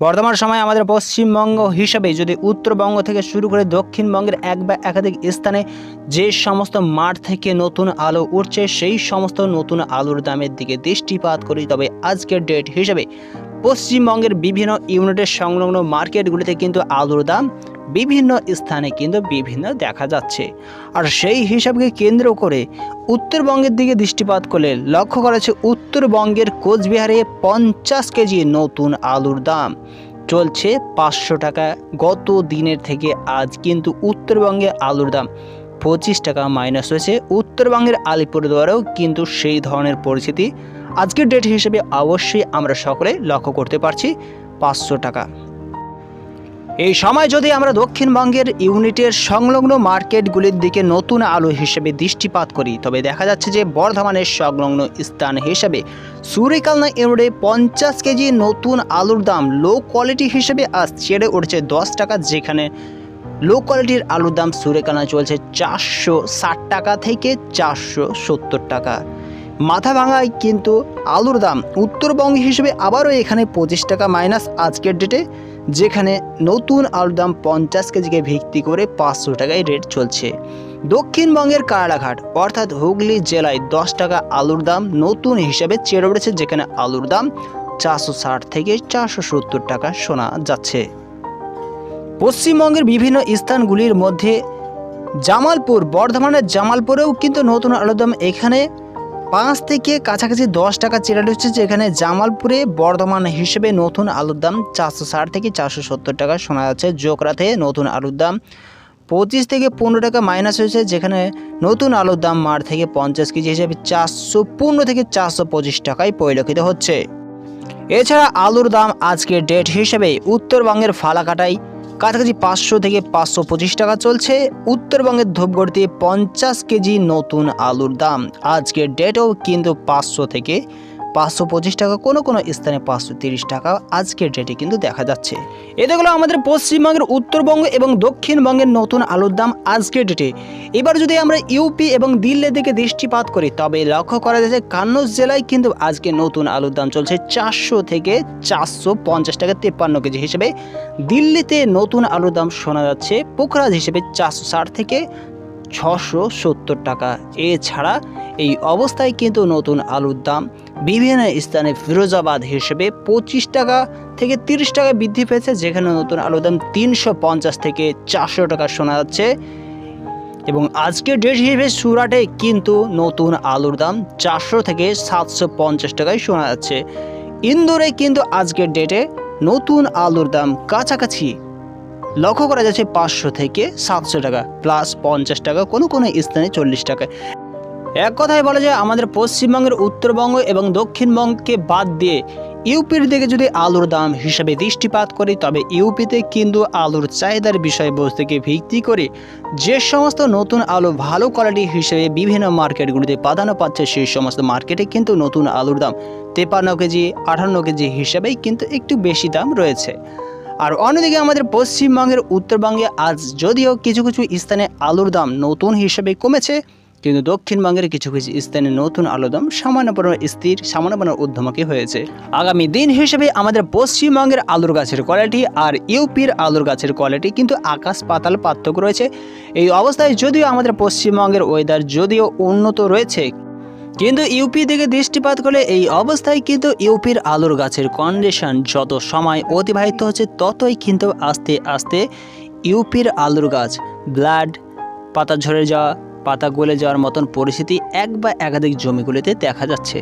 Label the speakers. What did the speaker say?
Speaker 1: বর্তমান সময়ে আমাদের পশ্চিমবঙ্গ হিসাবে যদি উত্তরবঙ্গ থেকে শুরু করে দক্ষিণবঙ্গের এক বা একাধিক স্থানে যে সমস্ত মাঠ থেকে নতুন আলো উঠছে, সেই সমস্ত নতুন আলুর দামের দিকে দৃষ্টিপাত করি। তবে আজকের ডেট হিসেবে পশ্চিমবঙ্গের বিভিন্ন ইউনিটের সংলগ্ন মার্কেটগুলিতে কিন্তু আলুর দাম বিভিন্ন স্থানে কিন্তু বিভিন্ন দেখা যাচ্ছে। আর সেই হিসাবকে কেন্দ্র করে উত্তরবঙ্গের দিকে দৃষ্টিপাত করলে লক্ষ্য করা উত্তরবঙ্গের কোচবিহারে পঞ্চাশ কেজি নতুন আলুর দাম। চলছে পাঁচশো টাকা গত দিনের থেকে আজ কিন্তু উত্তরবঙ্গে আলুর দাম পঁচিশ টাকা মাইনাস হয়েছে। উত্তরবঙ্গের আলিপুরদুয়ারেও কিন্তু সেই ধরনের পরিস্থিতি আজকের ডেট হিসেবে অবশ্যই আমরা সকলে লক্ষ্য করতে পারছি পাঁচশো টাকা। এই সময় যদি আমরা দক্ষিণবঙ্গের ইউনিটের সংলগ্ন মার্কেটগুলির দিকে নতুন আলু হিসেবে দৃষ্টিপাত করি, তবে দেখা যাচ্ছে যে বর্ধমানের সংলগ্ন স্থান হিসেবে সুরিকালনা ইউনিটে পঞ্চাশ কেজি নতুন আলুর দাম লো কোয়ালিটি হিসেবে আজ ছেড়ে উঠছে দশ টাকা, যেখানে লো কোয়ালিটির আলুর দাম সুরেকালনা চলছে চারশো ষাট টাকা থেকে চারশো সত্তর টাকা। মাথা ভাঙায় কিন্তু আলুর দাম উত্তরবঙ্গ হিসেবে আবারও এখানে পঁচিশ টাকা মাইনাস আজকের ডেটে যেখানে নতুন আলুর দাম পঞ্চাশ কেজিকে ভিত্তি করে পাঁচশো টাকায় রেট চলছে। দক্ষিণবঙ্গের কারাঘাট অর্থাৎ হুগলি জেলায় দশ টাকা আলুর দাম নতুন হিসাবে চেড়ে উঠেছে, যেখানে আলুর দাম চারশো ষাট থেকে চারশো সত্তর টাকা শোনা যাচ্ছে। পশ্চিমবঙ্গের বিভিন্ন স্থানগুলির মধ্যে জামালপুর, বর্ধমানের জামালপুরেও কিন্তু নতুন আলুর দাম এখানে পাঁচ থেকে কাছাকাছি দশ টাকা চেরা হচ্ছে যেখানে জামালপুরে বর্ধমান হিসেবে নতুন আলুর দাম চারশো ষাট থেকে চারশো সত্তর টাকা শোনা যাচ্ছে। জোকরাতে নতুন আলুর দাম পঁচিশ থেকে পনেরো টাকা মাইনাস হয়েছে, যেখানে নতুন আলুর দাম মার থেকে পঞ্চাশ কেজি হিসেবে চারশো পনেরো থেকে চারশো পঁচিশ টাকায় পরিলক্ষিত হচ্ছে। এছাড়া আলুর দাম আজকের ডেট হিসেবে উত্তরবঙ্গের ফালাকাটায় কাছাকাছি পাঁচশো থেকে পাঁচশো পঁচিশ টাকা চলছে। উত্তরবঙ্গের ধূপগড়িতে পঞ্চাশ কেজি নতুন আলুর দাম। আজকের ডেটও কিন্তু পাঁচশো থেকে পাঁচশো পঁচিশ টাকা, কোনো কোনো স্থানে পাঁচশো তিরিশ টাকা। আজকের ডেটে কিন্তু দেখা যাচ্ছে। এগুলো আমাদের পশ্চিমবঙ্গের, উত্তরবঙ্গ এবং দক্ষিণবঙ্গের নতুন আলুর দাম আজকের ডেটে এবার যদি আমরা ইউপি এবং দিল্লির দিকে দৃষ্টিপাত করি, তবে লক্ষ্য করা যাচ্ছে কান্নজ জেলায় কিন্তু আজকে নতুন আলুর দাম চলছে চারশো থেকে চারশো পঞ্চাশ টাকা তেপ্পান্ন কেজি হিসেবে। দিল্লিতে নতুন আলুর দাম শোনা যাচ্ছে পোখরাজ হিসেবে চারশো ষাট থেকে ছশো সত্তর টাকা। এছাড়া এই অবস্থায় কিন্তু নতুন আলুর দাম বিভিন্ন স্থানে ফিরোজাবাদ হিসেবে পঁচিশ টাকা থেকে তিরিশ টাকা বৃদ্ধি পেয়েছে, যেখানে নতুন আলুর দাম তিনশো পঞ্চাশ থেকে চারশো টাকা শোনা যাচ্ছে। এবং আজকের ডেট হিসেবে সুরাটে কিন্তু নতুন আলুর দাম চারশো থেকে সাতশো পঞ্চাশ টাকায় শোনা যাচ্ছে। ইন্দোরে কিন্তু আজকের ডেটে নতুন আলুর দাম কাছাকাছি লক্ষ্য করা যাচ্ছে পাঁচশো থেকে সাতশো টাকা প্লাস পঞ্চাশ টাকা কোনো কোনো স্থানে চল্লিশ টাকা। এক কথায় বলা যায়, আমাদের পশ্চিমবঙ্গের উত্তরবঙ্গ এবং দক্ষিণবঙ্গকে বাদ দিয়ে ইউপির দিকে যদি আলুর দাম হিসাবে দৃষ্টিপাত করি, তবে ইউপিতে কিন্তু আলুর চাহিদার বিষয়বস্তুকে ভিত্তি করে যে সমস্ত নতুন আলু ভালো কোয়ালিটি হিসেবে বিভিন্ন মার্কেটগুলিতে প্রাধান্য পাচ্ছে, সেই সমস্ত মার্কেটে কিন্তু নতুন আলুর দাম তেপান্ন কেজি, আঠান্ন কেজি হিসাবেই কিন্তু একটু বেশি দাম রয়েছে। আর অন্যদিকে আমাদের পশ্চিমবঙ্গের উত্তরবঙ্গে আজ যদিও কিছু কিছু স্থানে আলুর দাম নতুন হিসেবে কমেছে, কিন্তু দক্ষিণবঙ্গের কিছু কিছু স্থানে নতুন আলুর দাম সামান্য পরিমাণ স্থির, সামান্য পরিমাণ ঊর্ধ্বমুখী হয়েছে। আগামী দিন হিসেবে আমাদের পশ্চিমবঙ্গের আলুর গাছের কোয়ালিটি আর ইউপির আলুর গাছের কোয়ালিটি কিন্তু আকাশ পাতাল পার্থক্য রয়েছে। এই অবস্থায় যদিও আমাদের পশ্চিমবঙ্গের ওয়েদার যদিও উন্নত রয়েছে কিন্তু ইউপি দিকে দৃষ্টিপাত করলে এই অবস্থায় কিন্তু ইউপির আলুর গাছের কন্ডিশন যত সময় অতিবাহিত হচ্ছে, ততই কিন্তু আস্তে আস্তে ইউপির আলুর গাছ ব্লাড পাতা ঝরে যাওয়া, পাতা গলে যাওয়ার মতন পরিস্থিতি এক বা একাধিক জমিগুলিতে দেখা যাচ্ছে।